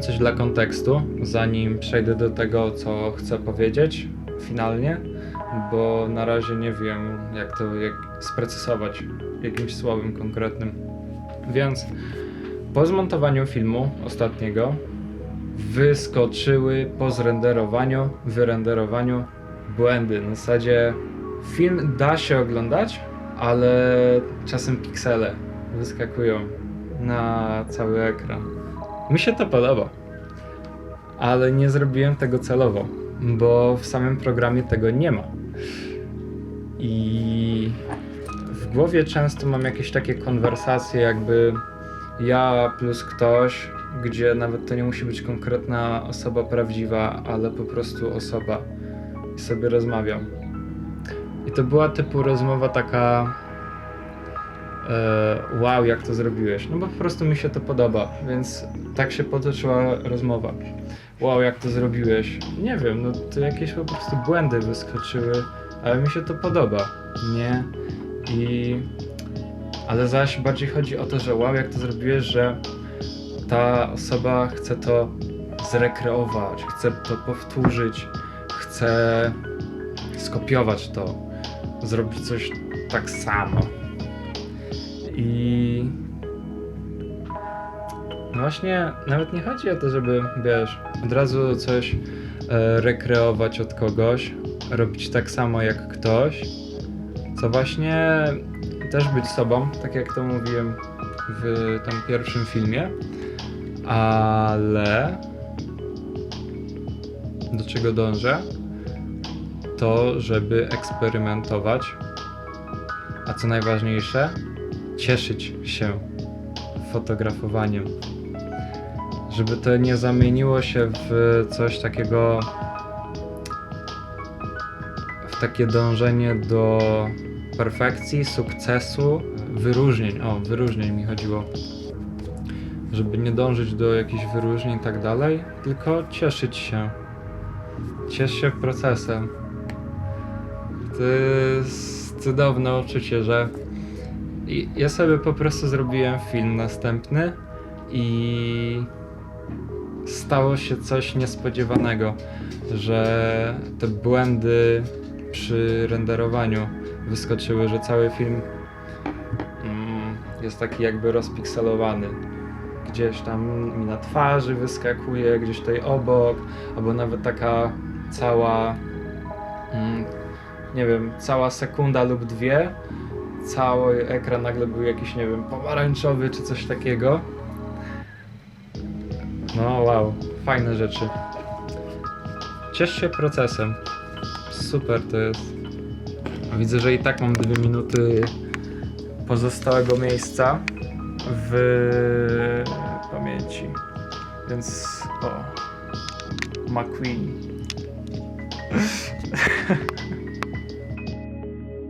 coś dla kontekstu, zanim przejdę do tego, co chcę powiedzieć finalnie, bo na razie nie wiem, jak to jak sprecyzować jakimś słowem konkretnym. Więc po zmontowaniu filmu ostatniego wyskoczyły po zrenderowaniu, wyrenderowaniu błędy. Na zasadzie film da się oglądać, ale czasem piksele wyskakują na cały ekran. Mi się to podoba, ale nie zrobiłem tego celowo, bo w samym programie tego nie ma. I w głowie często mam jakieś takie konwersacje, jakby ja plus ktoś, gdzie nawet to nie musi być konkretna osoba prawdziwa, ale po prostu osoba. I sobie rozmawiam. I to była typu rozmowa taka. E, wow, jak to zrobiłeś? No bo po prostu mi się to podoba, więc tak się potoczyła rozmowa. Wow, jak to zrobiłeś? Nie wiem, no to jakieś po prostu błędy wyskoczyły, ale mi się to podoba, nie? I. Ale zaś bardziej chodzi o to, że wow, jak to zrobiłeś, że ta osoba chce to zrekreować, chce to powtórzyć, chce skopiować to, zrobić coś tak samo. I właśnie, nawet nie chodzi o to, żeby, wiesz, od razu coś e, rekreować od kogoś, robić tak samo jak ktoś, co właśnie też być sobą, tak jak to mówiłem w tam pierwszym filmie, ale do czego dążę? To, żeby eksperymentować, a co najważniejsze, cieszyć się fotografowaniem. Żeby to nie zamieniło się w coś takiego, w takie dążenie do perfekcji, sukcesu, wyróżnień. O, wyróżnień mi chodziło. Żeby nie dążyć do jakichś wyróżnień i tak dalej, tylko cieszyć się. Ciesz się procesem. To jest cudowne uczucie, że i ja sobie po prostu zrobiłem film następny i stało się coś niespodziewanego, że te błędy przy renderowaniu wyskoczyły, że cały film mm, jest taki jakby rozpikselowany. Gdzieś tam mi na twarzy wyskakuje, gdzieś tutaj obok, albo nawet taka cała, mm, nie wiem, cała sekunda lub dwie cały ekran nagle był jakiś, nie wiem, pomarańczowy czy coś takiego. No wow, fajne rzeczy. Ciesz się procesem. Super to jest. Widzę, że i tak mam dwie minuty pozostałego miejsca w pamięci. Więc o. McQueen.